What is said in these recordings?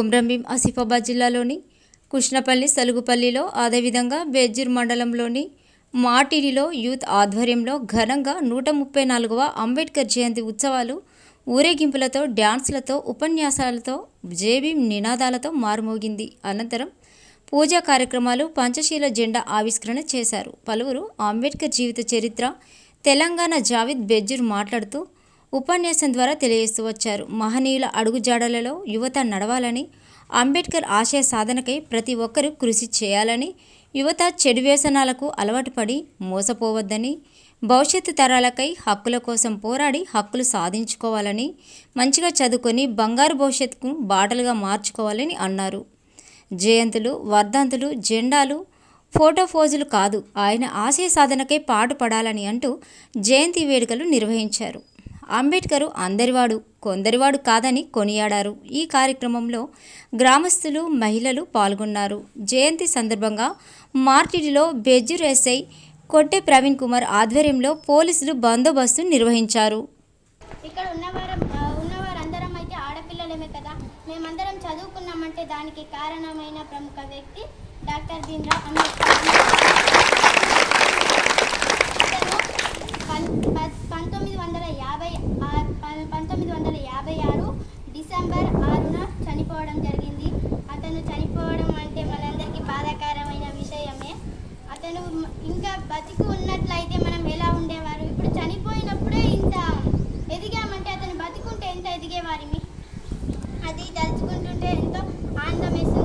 కొమ్రంభీం ఆసిఫాబాద్ జిల్లాలోని కృష్ణపల్లి సలుగుపల్లిలో అదేవిధంగా బెజ్జూర్ మండలంలోని మాటిడిలో యూత్ ఆధ్వర్యంలో ఘనంగా నూట ముప్పై నాలుగవ అంబేద్కర్ జయంతి ఉత్సవాలు ఊరేగింపులతో డ్యాన్స్లతో ఉపన్యాసాలతో జేబీం నినాదాలతో మారుమోగింది. అనంతరం పూజా కార్యక్రమాలు పంచశీల జెండా ఆవిష్కరణ చేశారు. పలువురు అంబేద్కర్ జీవిత చరిత్ర తెలంగాణ జావిద్ బెజ్జూర్ మాట్లాడుతూ ఉపన్యాసం ద్వారా తెలియజేస్తూ వచ్చారు. మహనీయుల అడుగుజాడలలో యువత నడవాలని అంబేద్కర్ ఆశయ సాధనకై ప్రతి ఒక్కరూ కృషి చేయాలని యువత చెడు వ్యసనాలకు అలవాటు పడి మోసపోవద్దని భవిష్యత్తు తరాలకై హక్కుల కోసం పోరాడి హక్కులు సాధించుకోవాలని మంచిగా చదువుకొని బంగారు భవిష్యత్తుకు బాటలుగా మార్చుకోవాలని అన్నారు. జయంతులు వర్ధంతులు జెండాలు ఫోటో ఫోజులు కాదు ఆయన ఆశయ సాధనకై పాటుపడాలని అంటూ జయంతి వేడుకలు నిర్వహించారు. అంబేద్కరు అందరివాడు కొందరివాడు కాదని కొనియాడారు. ఈ కార్యక్రమంలో గ్రామస్తులు మహిళలు పాల్గొన్నారు. జయంతి సందర్భంగా మార్టిడిలో బెజ్జూర్ ఎస్ఐ కొట్టె ప్రవీణ్ కుమార్ ఆధ్వర్యంలో పోలీసులు బందోబస్తు నిర్వహించారు. ఇక్కడ ఉన్నవారు ఉన్నవారందరం అయితే ఆడపిల్లలమే కదా. మేమందరం చదువుకున్నామంటే దానికి కారణమైన ప్రముఖ వ్యక్తి డాక్టర్ భీమ్రావ్ అంబేద్కర్. పంతొమ్మిది వందల యాభై ఆ- ప- పంతొమ్మిది వందల యాభై ఆరు డిసెంబర్ ఆరున చనిపోవడం జరిగింది. అతను చనిపోవడం అంటే మనందరికీ బాధాకరమైన విషయమే. అతను ఇంకా బతికి ఉన్నట్లయితే మనం ఎలా ఉండేవారు? ఇప్పుడు చనిపోయినప్పుడే ఇంత ఎదిగామంటే అతను బతికుంటే ఎంత ఎదిగేవారిమి? అది తలుచుకుంటుంటే ఎంతో ఆనందం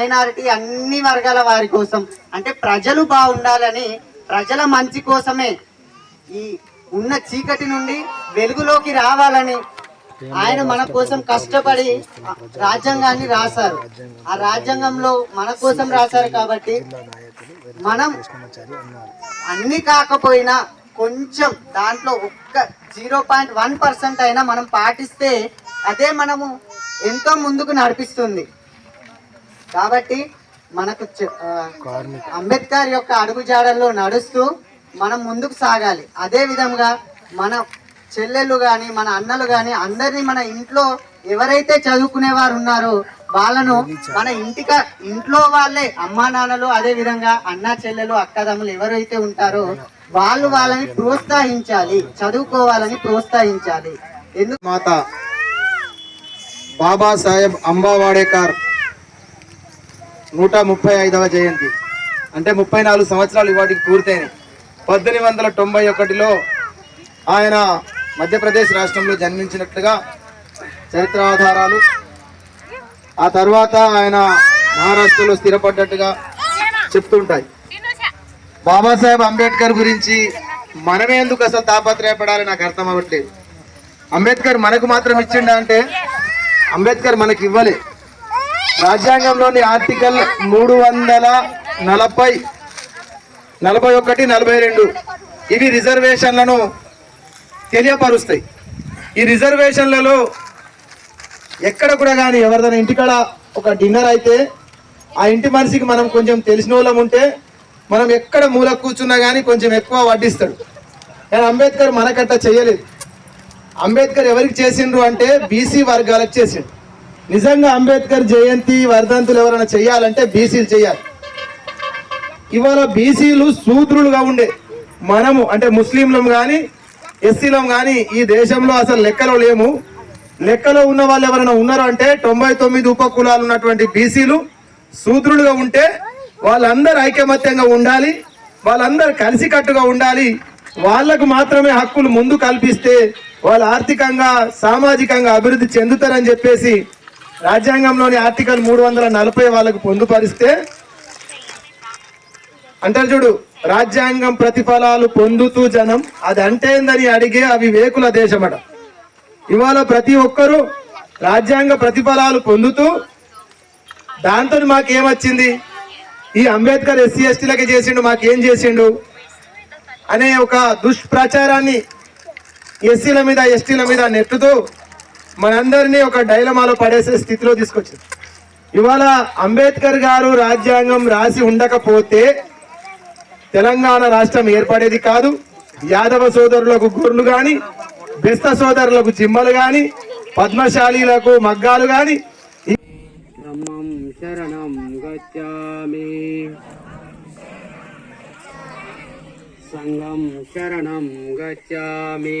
మైనారిటీ అన్ని వర్గాల వారి కోసం. అంటే ప్రజలు బాగుండాలని ప్రజల మంచి కోసమే ఈ ఉన్న చీకటి నుండి వెలుగులోకి రావాలని ఆయన మన కోసం కష్టపడి రాజ్యాంగాన్ని రాశారు. ఆ రాజ్యాంగంలో మన కోసం రాశారు కాబట్టి మనం అన్ని కాకపోయినా కొంచెం దాంట్లో ఒక్క జీరో పాయింట్ వన్ పర్సెంట్ అయినా మనం పాటిస్తే అదే మనము ఎంతో ముందుకు నడిపిస్తుంది. కాబట్టి మనకు అంబేద్కర్ యొక్క అడుగుజాడల్లో నడుస్తూ మనం ముందుకు సాగాలి. అదే విధంగా మన చెల్లెళ్ళు కానీ మన అన్నలు కానీ అందరినీ మన ఇంట్లో ఎవరైతే చదువుకునే వారు ఉన్నారో వాళ్ళను మన ఇంటిక ఇంట్లో వాళ్ళే అమ్మా నాన్నలు అదే విధంగా అన్న చెల్లెలు అక్కదమ్ములు ఎవరైతే ఉంటారో వాళ్ళు వాళ్ళని ప్రోత్సహించాలి చదువుకోవాలని ప్రోత్సహించాలి. ఎందుకు మాత బాబాసాహెబ్ అంబావాడేకర్ నూట ముప్పై ఐదవ జయంతి. అంటే ముప్పై నాలుగు సంవత్సరాలు ఇవాటికి పూర్తయినాయి. పద్దెనిమిది వందల తొంభై ఒకటిలో ఆయన మధ్యప్రదేశ్ రాష్ట్రంలో జన్మించినట్లుగా చరిత్రాధారాలు ఆ తర్వాత ఆయన మహారాష్ట్రలో స్థిరపడ్డట్టుగా చెప్తుంటాయి బాబాసాహెబ్ అంబేద్కర్ గురించి మనమే ఎందుకు అసలు తాపత్రయపడాలి నాకు అర్థం అవ్వట్లేదు. అంబేద్కర్ మనకు మాత్రం ఇచ్చిండ అంటే అంబేద్కర్ మనకి ఇవ్వలే. రాజ్యాంగంలోని ఆర్టికల్ మూడు వందల నలభై నలభై ఒకటి నలభై రెండు. ఇవి రిజర్వేషన్లను తెలియపరుస్తాయి. ఈ రిజర్వేషన్లలో ఎక్కడ కూడా కానీ ఎవరిదైనా ఇంటికాడ ఒక డిన్నర్ అయితే ఆ ఇంటి మనిషికి మనం కొంచెం తెలిసిన వాళ్ళం ఉంటే మనం ఎక్కడ మూల కూర్చున్నా కానీ కొంచెం ఎక్కువ వడ్డిస్తాడు. కానీ అంబేద్కర్ మనకట్ట చేయలేదు. అంబేద్కర్ ఎవరికి చేసిండ్రు అంటే బీసీ వర్గాలకు చేసిండు. నిజంగా అంబేద్కర్ జయంతి వర్ధంతులు ఎవరైనా చేయాలంటే బీసీలు చేయాలి. ఇవాళ బీసీలు శూద్రులుగా ఉండే మనము అంటే ముస్లింలం కానీ ఎస్సీలం కానీ ఈ దేశంలో అసలు లెక్కలో లేము. లెక్కలో ఉన్న వాళ్ళు ఎవరైనా ఉన్నారు అంటే తొంభై తొమ్మిది ఉపకులాలు ఉన్నటువంటి బీసీలు శూద్రులుగా ఉంటే వాళ్ళందరూ ఐకమత్యంగా ఉండాలి వాళ్ళందరూ కలిసికట్టుగా ఉండాలి. వాళ్ళకు మాత్రమే హక్కులు ముందు కల్పిస్తే వాళ్ళు ఆర్థికంగా సామాజికంగా అభివృద్ధి చెందుతారని చెప్పేసి రాజ్యాంగంలోని ఆర్టికల్ మూడు వందల నలభై వాళ్ళకు పొందుపరిస్తే అంటారు చూడు రాజ్యాంగం ప్రతిఫలాలు పొందుతూ జనం అది అంటేందని అడిగే అవి వేకుల దేశమట. ఇవాళ ప్రతి ఒక్కరూ రాజ్యాంగ ప్రతిఫలాలు పొందుతూ దాంతో మాకేమొచ్చింది? ఈ అంబేద్కర్ ఎస్సీ ఎస్టీలకి చేసిండు మాకేం చేసిండు? అనే ఒక దుష్ప్రచారాన్ని ఎస్సీల మీద ఎస్టీల మీద నెట్టుతూ మనందరినీ ఒక డైలమాలో పడేసే స్థితిలో తీసుకొచ్చింది. ఇవాళ అంబేద్కర్ గారు రాజ్యాంగం రాసి ఉండకపోతే తెలంగాణ రాష్ట్రం ఏర్పడేది కాదు. యాదవ సోదరులకు గొర్రెలు కానీ బెస్త సోదరులకు జిమ్మలు కానీ పద్మశాలీలకు మగ్గాలు కానీ శరణం గచ్చామి. సంగం శరణం గచ్చామి.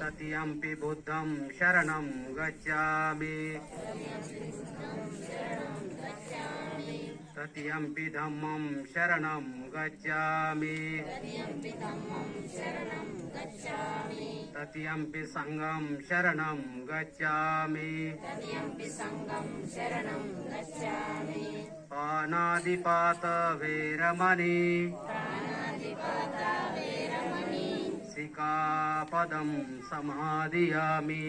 తతియంపి బుద్ధం శరణం గచ్చామి తతియంపి ధమ్మం శరణం గచ్చామి తతియంపి సంగం శరణం గచ్చామి పానాదిపాత వీరమణి సికాపదం సమాధియామి.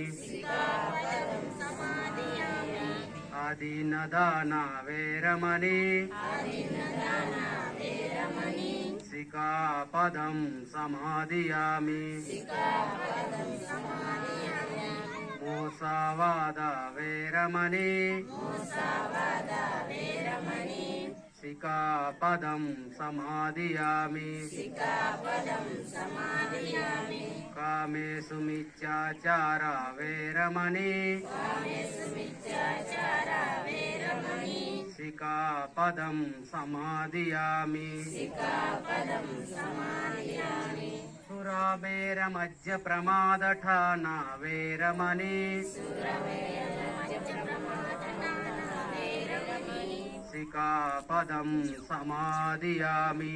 ఆదినదాన వేరమణి. సికాపదం సమాధియామి. మోసవాద సికాపదం సమాధియామి సికాపదం సమాధియామి కామేషు మిచ్చాచార వేరమణి కామేషు సమాధియామి సికాపదం సమాధియామి వేరమణి సురావేర మధ్య సికాపదం సమాధియామి.